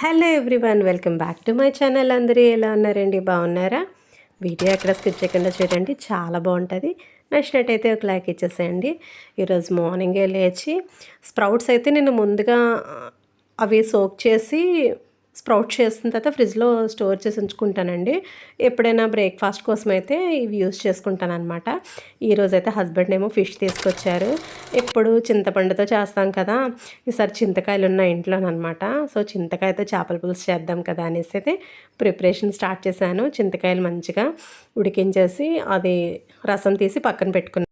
Hello everyone welcome back to my channel. అందరూ ఎలా ఉన్నారండి? బాగున్నారా? వీడియో ఎక్కడ స్కిప్ చేయకుండా చూడండి చాలా బాగుంటుంది. నచ్చినట్టయితే ఒక లైక్ ఇచ్చేసేయండి. ఈరోజు మార్నింగే లేచి స్ప్రౌట్స్ అయితే నేను ముందుగా అవి సోక్ చేసి స్ప్రౌట్ చేసిన తర్వాత ఫ్రిడ్జ్లో స్టోర్ చేసి ఉంచుకుంటానండి. ఎప్పుడైనా బ్రేక్ఫాస్ట్ కోసం అయితే ఇవి యూస్ చేసుకుంటాను అనమాట ఈరోజు అయితే హస్బెండ్ ఏమో ఫిష్ తీసుకొచ్చారు. ఎప్పుడు చింతపండుతో చేస్తాం కదా ఈసారి చింతకాయలు ఉన్న ఇంట్లోనమాట సో చింతకాయతో చేపల పులుసు చేద్దాం కదా అనేసి అయితే ప్రిపరేషన్ స్టార్ట్ చేశాను. చింతకాయలు మంచిగా ఉడికించేసి అది రసం తీసి పక్కన పెట్టుకున్నాను.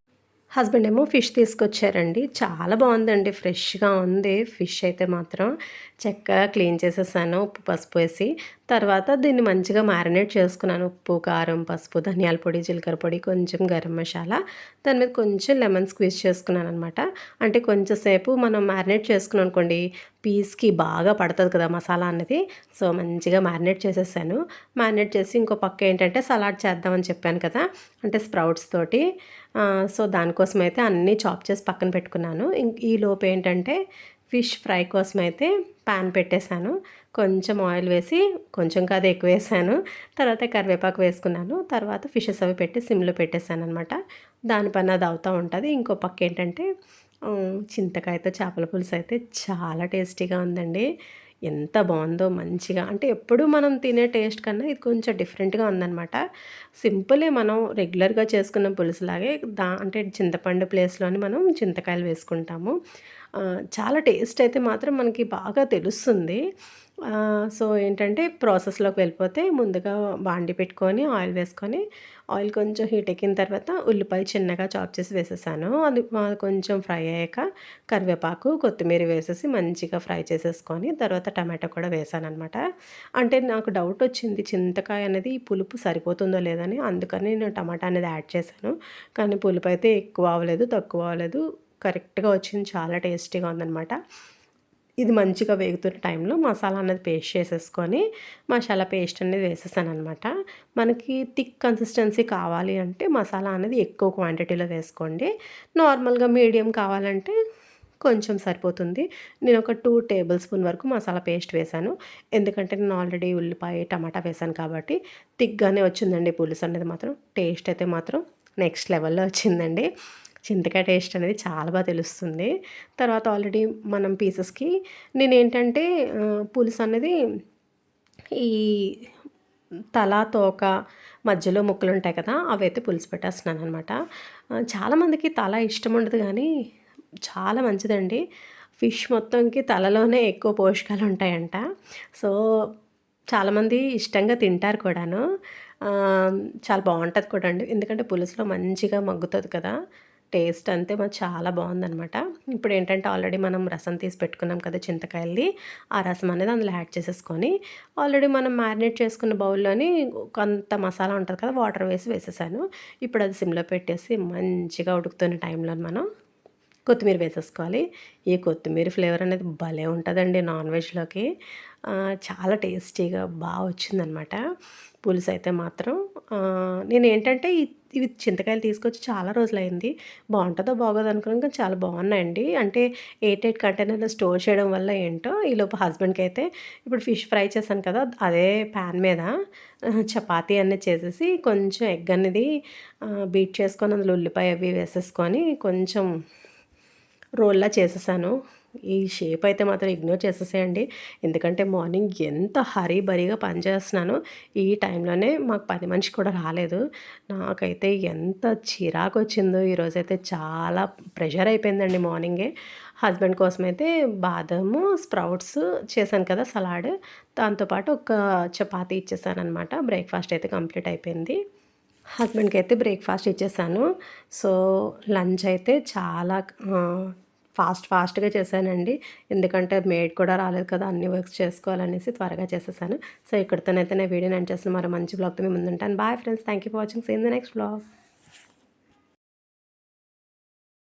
హస్బెండ్ ఏమో ఫిష్ తీసుకొచ్చారండి. చాలా బాగుందండి. ఫ్రెష్గా ఉంది. ఫిష్ అయితే మాత్రం చక్కగా క్లీన్ చేసేసాను. ఉప్పు పసుపు వేసి తర్వాత దీన్ని మంచిగా మ్యారినేట్ చేసుకున్నాను. ఉప్పు కారం పసుపు ధనియాల పొడి జీలకర్ర పొడి కొంచెం గరం మసాలా. దాని మీద కొంచెం లెమన్ స్క్వీజ్ చేసుకున్నాను అనమాట అంటే కొంచెంసేపు మనం మ్యారినేట్ చేసుకున్నాం అనుకోండి పీస్కి బాగా పడుతుంది కదా మసాలా అన్నది. సో మంచిగా మ్యారినేట్ చేసేసాను. మ్యారినేట్ చేసి ఇంకో పక్క ఏంటంటే సలాడ్ చేద్దామని చెప్పాను కదా. అంటే స్ప్రౌట్స్ తోటి. సో దానికోసం అయితే అన్నీ చాప్ చేసి పక్కన పెట్టుకున్నాను. ఈ లోపు ఏంటంటే ఫిష్ ఫ్రై కోసం అయితే పాన్ పెట్టేశాను. కొంచెం ఆయిల్ వేసి కొంచెం కాదు ఎక్కువ వేసాను. తర్వాత కరివేపాకు వేసుకున్నాను. తర్వాత ఫిషెస్ అవి పెట్టి సిమ్లో పెట్టేశాను అనమాట దానిపైన అది అవుతూ ఉంటుంది. ఇంకో పక్క ఏంటంటే చింతకాయతో చేపల పులుసు అయితే చాలా టేస్టీగా ఉందండి. ఎంత బాగుందో మంచిగా. అంటే ఎప్పుడు మనం తినే టేస్ట్ కన్నా ఇది కొంచెం డిఫరెంట్గా ఉందన్నమాట. సింపులే మనం రెగ్యులర్గా చేసుకున్న పులుసులాగే దా అంటే చింతపండు ప్లేస్లోని మనం చింతకాయలు వేసుకుంటాము. చాలా టేస్ట్ అయితే మాత్రం మనకి బాగా తెలుస్తుంది. సో ఏంటంటే ప్రాసెస్లోకి వెళ్ళిపోతే ముందుగా బాండి పెట్టుకొని ఆయిల్ వేసుకొని ఆయిల్ కొంచెం హీట్ ఎక్కిన తర్వాత ఉల్లిపాయ చిన్నగా చాప్ చేసి వేసేసాను. అది కొంచెం ఫ్రై అయ్యాక కరివేపాకు కొత్తిమీర వేసేసి మంచిగా ఫ్రై చేసేసుకొని తర్వాత టమాటో కూడా వేసాను అనమాట అంటే నాకు డౌట్ వచ్చింది చింతకాయ అనేది పులుపు సరిపోతుందో లేదని అందుకని నేను టమాటా అనేది యాడ్ చేశాను. కానీ పులుపు అయితే ఎక్కువ అవ్వలేదు తక్కువ అవ్వలేదు. కరెక్ట్గా వచ్చింది చాలా టేస్టీగా ఉందనమాట ఇది మంచిగా వేగుతున్న టైంలో మసాలా అనేది పేస్ట్ చేసేసుకొని మసాలా పేస్ట్ అనేది వేసేసాను అనమాట మనకి థిక్ కన్సిస్టెన్సీ కావాలి అంటే మసాలా అనేది ఎక్కువ క్వాంటిటీలో వేసుకోండి. నార్మల్గా మీడియం కావాలంటే కొంచెం సరిపోతుంది. నేను ఒక టూ టేబుల్ స్పూన్ వరకు మసాలా పేస్ట్ వేశాను ఎందుకంటే నేను ఆల్రెడీ ఉల్లిపాయ టమాటా వేశాను కాబట్టి థిక్గానే వచ్చిందండి పులుసు అనేది మాత్రం. టేస్ట్ అయితే మాత్రం నెక్స్ట్ లెవెల్లో వచ్చిందండి. చింతకాయ టేస్ట్ అనేది చాలా బాగా తెలుస్తుంది. తర్వాత ఆల్రెడీ మనం పీసెస్కి నేను ఏంటంటే పులుసు అనేది ఈ తల తోక మధ్యలో ముక్కలు ఉంటాయి కదా అవి అయితే పులుసు పెట్టేస్తున్నాను అనమాట చాలామందికి తల ఇష్టం ఉండదు కానీ చాలా మంచిదండి. ఫిష్ మొత్తంకి తలలోనే ఎక్కువ పోషకాలు ఉంటాయంట. సో చాలామంది ఇష్టంగా తింటారు కూడాను. చాలా బాగుంటుంది కూడా అండి ఎందుకంటే పులుసులో మంచిగా మగ్గుతుంది కదా. టేస్ట్ అంతే మాకు చాలా బాగుందనమాట ఇప్పుడు ఏంటంటే ఆల్రెడీ మనం రసం తీసి పెట్టుకున్నాం కదా చింతకాయలది ఆ రసం అనేది అందులో యాడ్ చేసేసుకొని ఆల్రెడీ మనం మ్యారినేట్ చేసుకున్న బౌల్లోని కొంత మసాలా ఉంటుంది కదా వాటర్ వేసి వేసేసాను. ఇప్పుడు అది సిమ్లో పెట్టేసి మంచిగా ఉడుకుతున్న టైంలో మనం కొత్తిమీర వేసేసుకోవాలి. ఈ కొత్తిమీర ఫ్లేవర్ అనేది భలే ఉంటుందండి నాన్ వెజ్లోకి. చాలా టేస్టీగా బాగా వచ్చిందనమాట పులుసు అయితే మాత్రం నేను ఏంటంటే ఇవి చింతకాయలు తీసుకొచ్చి చాలా రోజులైంది. బాగుంటుందో బాగోదు అనుకున్నాం కానీ చాలా బాగున్నాయండి. అంటే ఎయిట్ ఎయిట్ కంటైనర్లో స్టోర్ చేయడం వల్ల ఏంటో ఈలోపు హస్బెండ్కి అయితే ఇప్పుడు ఫిష్ ఫ్రై చేశాను కదా అదే ప్యాన్ మీద చపాతీ అనేది చేసేసి కొంచెం ఎగ్ అనేది బీట్ చేసుకొని అందులో ఉల్లిపాయ అవి వేసేసుకొని కొంచెం రోల్లా చేసేసాను. ఈ షేప్ అయితే మాత్రం ఇగ్నోర్ చేసేసేయండి. ఎందుకంటే మార్నింగ్ ఎంత హరీ బరీగా పనిచేస్తున్నాను ఈ టైంలోనే మాకు పని మనిషి కూడా రాలేదు. నాకైతే ఎంత చిరాకు వచ్చిందో ఈరోజైతే చాలా ప్రెషర్ అయిపోయిందండి మార్నింగే. హస్బెండ్ కోసం అయితే బాదము స్ప్రౌట్స్ చేశాను కదా సలాడ్. దాంతోపాటు ఒక చపాతీ ఇచ్చేసాను అనమాట బ్రేక్ఫాస్ట్ అయితే కంప్లీట్ అయిపోయింది. హస్బెండ్కి అయితే బ్రేక్ఫాస్ట్ ఇచ్చేసాను. సో లంచ్ అయితే చాలా ఫాస్ట్ ఫాస్ట్గా చేశానండి. ఎందుకంటే మేడ్ కూడా రాలేదు కదా అన్ని వర్క్స్ చేసుకోవాలనేసి త్వరగా చేసేసాను. సో ఇక్కడితోనైతే నేను వీడియో నేను చేస్తాను మరో మంచి బ్లాగ్తో మేము ముందుంటాను. Bye friends thank you for watching. See in the next blog.